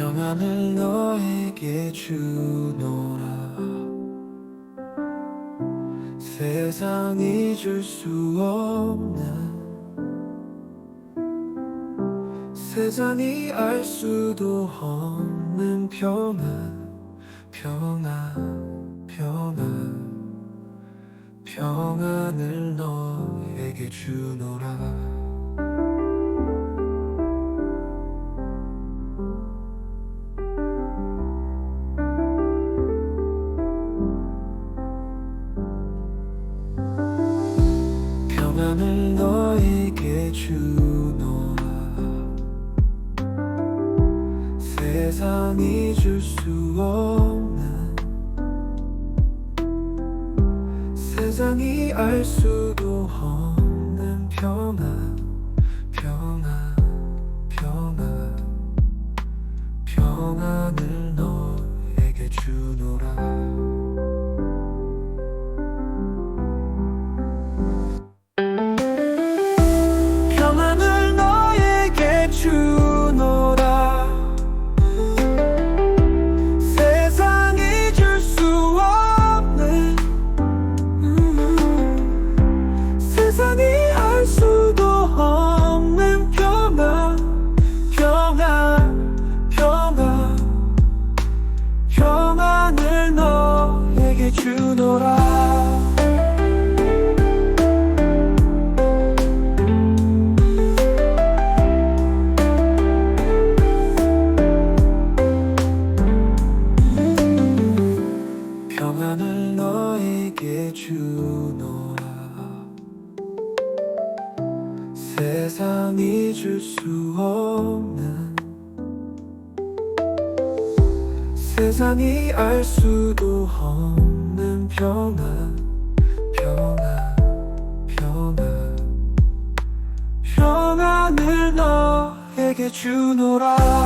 평안을 너에게 주노라. 세상이 줄 수 없는 세상이 알 수도 없는 평안 평안 평안. 평안을 너에게 주노라 세상이 줄 수 없는 세상이 알 수도 없는 평안 주노라. 평안을 너에게 주노라. 세상이 줄 수 없는 세상이 알 수도 평안 평안 평안 평안을 너에게 주노라